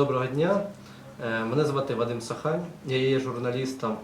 Доброго дня. Е, Мене звати Вадим Сахань. Я є журналістом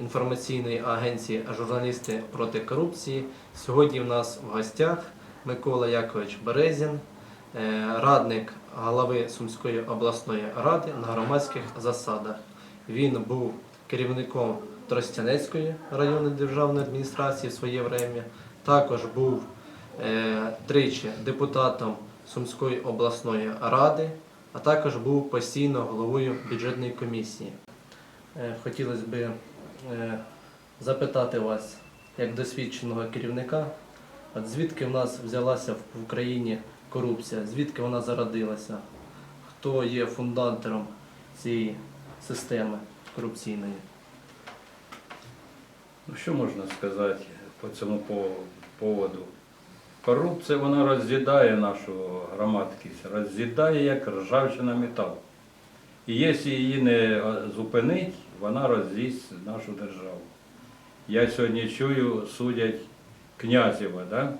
інформаційної агенції Журналісти проти корупції. Сьогодні в нас в гостях Микола Якович Березін, е, радник голови Сумської обласної ради на громадських засадах. Він був керівником Тростянецької районної державної адміністрації в своє время. Також був е, тричі депутатом Сумської обласної ради, а також був постійно головою бюджетної комісії. Е, Хотілося б е, запитати вас, як досвідченого керівника, от звідки в нас взялася в Україні корупція, звідки вона зародилася, хто є фундатором цієї системи корупційної? Ну, що можна сказати по цьому поводу? Корупція вона роз'їдає нашу громадськість, роз'їдає як ржавчина метал. І якщо її не зупинить, вона роз'їсть нашу державу. Я сьогодні чую, судять Князєва, да?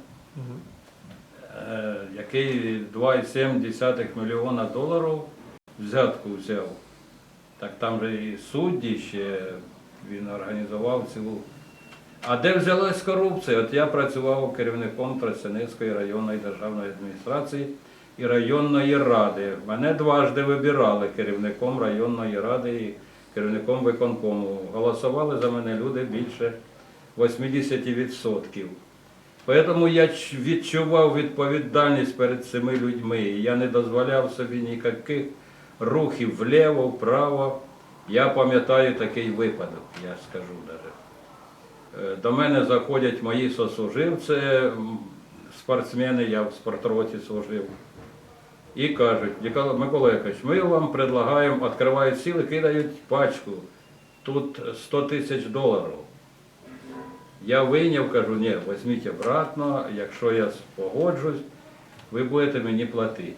е, який 2,7 мільйона доларів взятку взяв. Так там же і судді ще він організував цілу. А де взялась корупція? От я працював керівником Тростянецької районної державної адміністрації і районної ради. Мене дважди вибирали керівником районної ради і керівником виконкому. Голосували за мене люди більше 80%. Тому я відчував відповідальність перед цими людьми. Я не дозволяв собі ніяких рухів вліво, вправо. Я пам'ятаю такий випадок, я скажу навіть. Е, До мене заходять мої сослуживці, спортсмени, я в спортроті служив. І кажуть, Микола Якович, ми вам предлагаємо, відкривають сіли, кидають пачку. Тут 100 тисяч доларів. Я вийняв, кажу, ні, візьміть обратно, якщо я погоджусь, ви будете мені платити.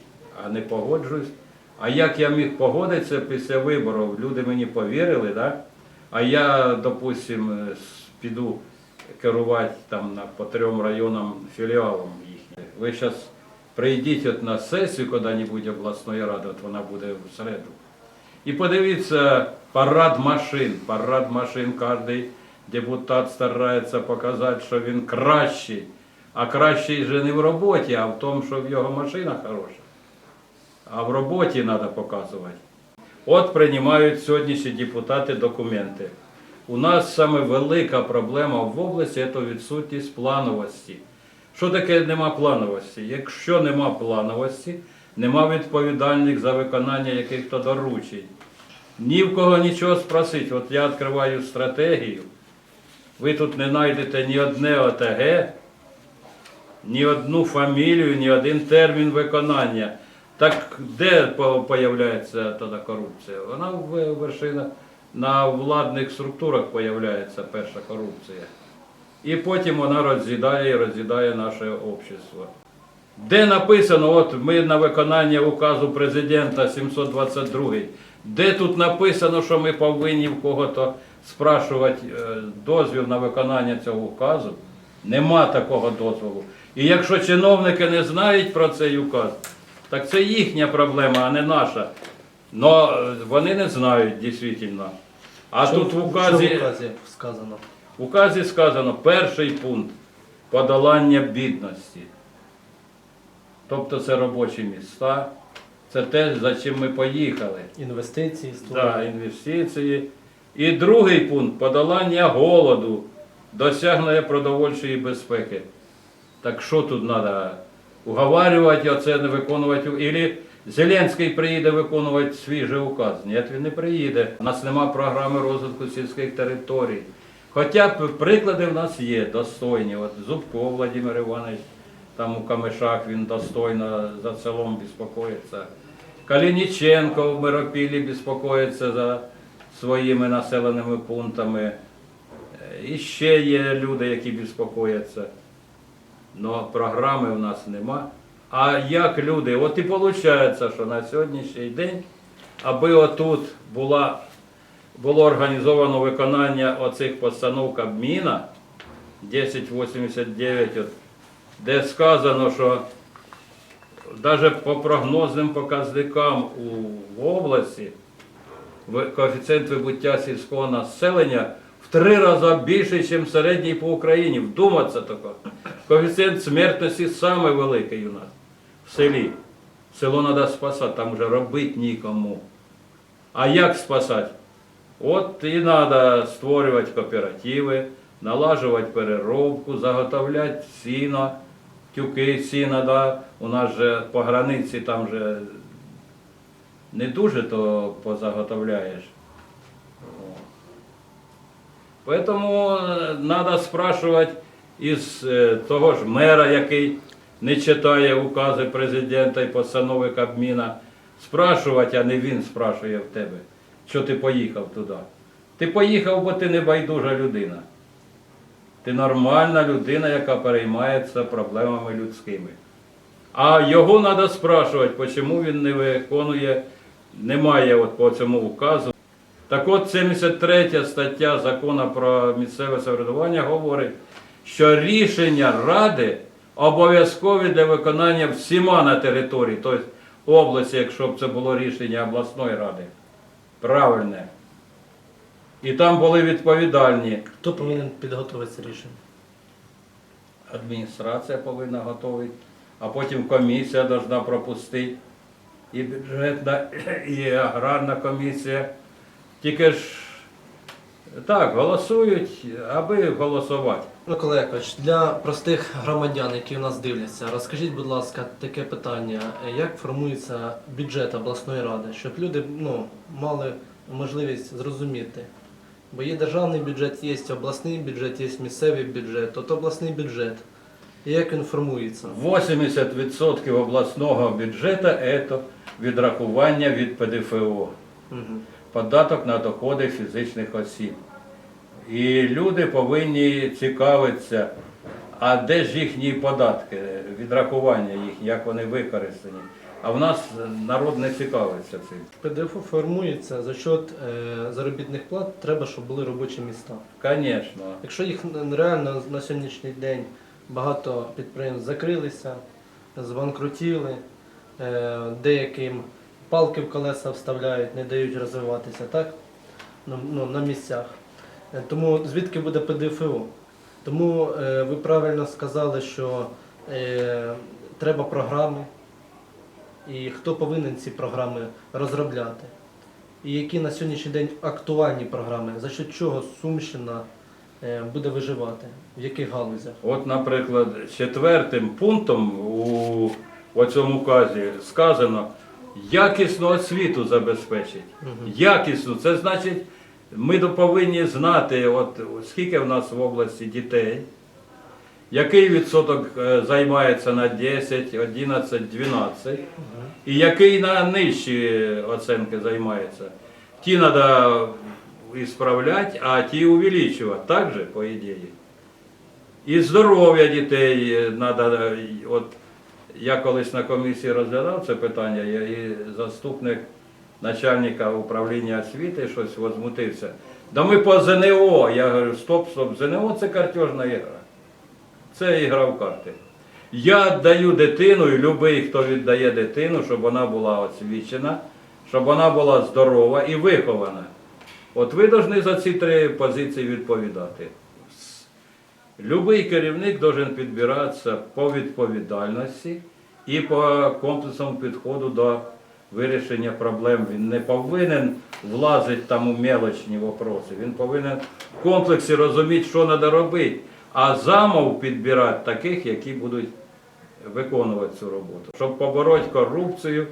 А не погоджусь. А як я міг погодитися після виборів? Люди мені повірили, да? а я, допустим, с- піду керувати там на, по трьом районам філіалом їхнім. Ви зараз прийдіть от на сесію коли-небудь обласної ради, от вона буде в середу. І подивіться парад машин. Парад машин кожен депутат старається показати, що він кращий. А кращий же не в роботі, а в тому, що в його машина хороша. А в роботі треба показувати. От приймають сьогоднішні депутати документи. У нас саме велика проблема в області це відсутність плановості. Що таке нема плановості? Якщо нема плановості, нема відповідальних за виконання яких-то доручень. Ні в кого нічого спросити. От я відкриваю стратегію. Ви тут не знайдете ні одне ОТГ, ні одну фамілію, ні один термін виконання. Так де появляється тоді корупція? Вона в вершинах на владних структурах появляється перша корупція. І потім вона роз'їдає і роз'їдає наше общество. Де написано, от ми на виконання указу президента 722, де тут написано, що ми повинні в кого-то спрашувати е, дозвіл на виконання цього указу? Нема такого дозволу. І якщо чиновники не знають про цей указ, так це їхня проблема, а не наша. Но е, вони не знають дійсно. А Що- тут в указі. що в указі сказано. В указі сказано перший пункт подолання бідності. Тобто це робочі міста, це те, за чим ми поїхали. Інвестиції, Да, інвестиції. І другий пункт подолання голоду, досягнення продовольчої безпеки. Так що тут треба? Уговарювати оце не виконувати. Ілі Зеленський приїде виконувати свіжий указ. Ні, він не приїде. У нас нема програми розвитку сільських територій. Хоча приклади в нас є достойні. От Зубко Владимир Іванович, там у Камишах він достойно за селом безпокоїться. Калініченко в Миропілі безпокоїться за своїми населеними пунктами. Е, І ще є люди, які безпокояться. Но програми в нас нема. А як люди? От і виходить, що на сьогоднішній день, аби отут була, було організовано виконання оцих постанов Кабміна 1089, от, де сказано, що навіть по прогнозним показникам у області коефіцієнт вибуття сільського населення в три рази більший, ніж середній по Україні. Вдуматися тако. Коефіцієнт смертності саме великий у нас в селі. Село треба спасати, там вже робити нікому. А як спасати? От і треба створювати кооперативи, налажувати переробку, заготовляти сіно, тюки сіна. Да. У нас же по границі там же не дуже то позаготовляєш. Поэтому треба спрашувати із е, того ж мера, який не читає укази президента і постанови Кабміна, спрашувати, а не він спрашує в тебе, що ти поїхав туди. Ти поїхав, бо ти не байдужа людина. Ти нормальна людина, яка переймається проблемами людськими. А його треба спрашувати, чому він не виконує, немає от по цьому указу. Так от 73 стаття закону про місцеве самоврядування говорить, що рішення Ради обов'язкові для виконання всіма на території, тобто області, якщо б це було рішення обласної ради. Правильне. І там були відповідальні. Хто повинен підготувати це рішення? Адміністрація повинна готувати, а потім комісія повинна пропустити. І бюджетна, і аграрна комісія. Тільки ж так, голосують, аби голосувати. Микола Якович, для простих громадян, які у нас дивляться, розкажіть, будь ласка, таке питання: як формується бюджет обласної ради, щоб люди ну, мали можливість зрозуміти? Бо є державний бюджет, є обласний бюджет, є місцевий бюджет. От обласний бюджет. І як він формується? 80% обласного бюджету це відрахування від ПДФО. Мгм. податок на доходи фізичних осіб. І люди повинні цікавитися, а де ж їхні податки, відрахування їх, як вони використані. А в нас народ не цікавиться цим. ПДФО формується за счет е, заробітних плат, треба, щоб були робочі місця. Звісно. Якщо їх реально на сьогоднішній день багато підприємств закрилися, збанкрутіли, е, деяким палки в колеса вставляють, не дають розвиватися, так? Ну, ну, на місцях. Е, Тому звідки буде ПДФО? Тому е, ви правильно сказали, що е, треба програми, і хто повинен ці програми розробляти. І які на сьогоднішній день актуальні програми, за що чого Сумщина буде виживати, в яких галузях? От, наприклад, четвертим пунктом у, цьому указі сказано якісну освіту забезпечить. Мгм. Якісну, це значить, ми повинні знати, от скільки в нас в області дітей, який відсоток е, займається на 10, 11, 12, і який на нижчі оцінки займається. Ті треба ісправляти, а ті увеличувати. Так же, по ідеї. І здоров'я дітей треба. От я колись на комісії розглядав це питання, і заступник начальника управління освіти щось возмутився. Да ми по ЗНО. Я говорю, стоп, стоп, ЗНО це картежна ігра. Це ігра в карти. Я даю дитину, і любий, хто віддає дитину, щоб вона була освічена, щоб вона була здорова і вихована. От ви повинні за ці три позиції відповідати. Любий керівник должен підбиратися по відповідальності і по комплексному підходу до вирішення проблем. Він не повинен влазити там у мелочні вопроси. Він повинен в комплексі розуміти, що треба робити, а замов підбирати таких, які будуть виконувати цю роботу. Щоб побороти корупцію,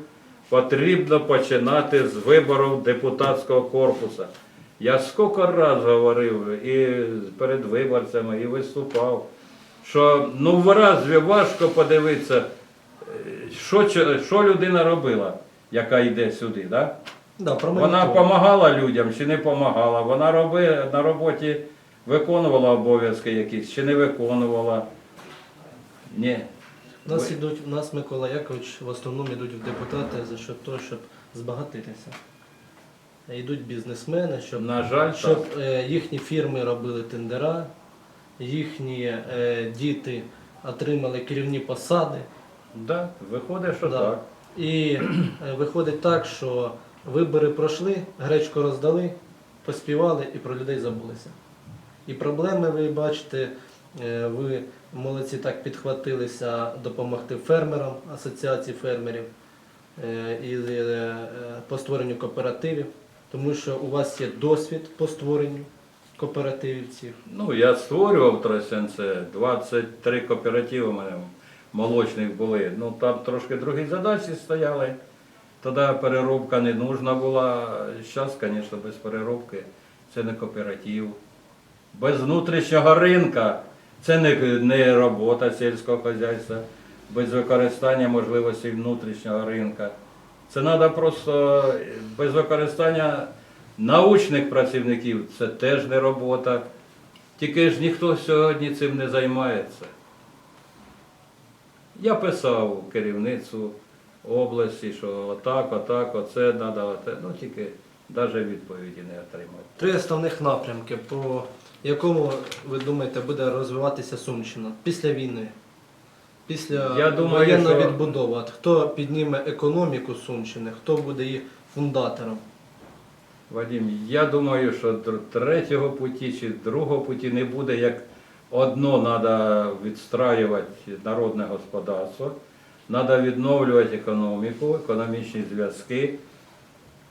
потрібно починати з вибору депутатського корпусу. Я скільки разів говорив і перед виборцями, і виступав, що ну вразі важко подивитися, е, що, що людина робила, яка йде сюди. Да? Да, про Вона моніторинг. допомагала людям чи не допомагала. Вона роби, на роботі виконувала обов'язки якісь чи не виконувала. Ні. У нас Ви- ідуть, у нас Микола Якович в основному йдуть в депутати за що того, щоб збагатитися. Йдуть бізнесмени, щоб, На жаль, так. щоб е, їхні фірми робили тендера, їхні е, діти отримали керівні посади. Да, виходить, що Да. так. І е, виходить так, що вибори пройшли, гречку роздали, поспівали і про людей забулися. І проблеми ви бачите, е, ви молодці так підхватилися допомогти фермерам, асоціації фермерів е, і по створенню кооперативів, тому що у вас є досвід по створенню кооперативів. Ну, я створював Тросянце, 23 кооперативи у мене молочних були. Ну там трошки другі задачі стояли. Тоді переробка не нужна була. Зараз, звісно, без переробки це не кооператив. Без внутрішнього ринка це не, не робота сільського хазяйства, без використання можливостей внутрішнього ринка. Це треба просто без використання научних працівників, це теж не робота. Тільки ж ніхто сьогодні цим не займається. Я писав керівництву області, що отак, отак, оце треба, оте. Ну тільки навіть відповіді не отримав. Три основних напрямки, по якому ви думаєте буде розвиватися Сумщина після війни, після Я думаю, воєнної що- відбудови. От Хто підніме економіку Сумщини, хто буде її фундатором? Вадим, я думаю, що др- третього путі чи другого путі не буде, як одно треба відстраювати народне господарство, треба відновлювати економіку, економічні зв'язки,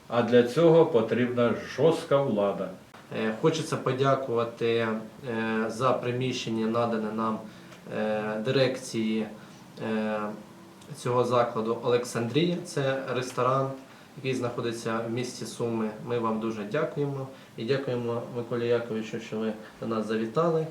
а для цього потрібна жорстка влада. Е, Хочеться подякувати е, за приміщення, надане нам е, дирекції цього закладу Олександрія. Це ресторан, який знаходиться в місті Суми. Ми вам дуже дякуємо і дякуємо Миколі Яковичу, що ви до нас завітали.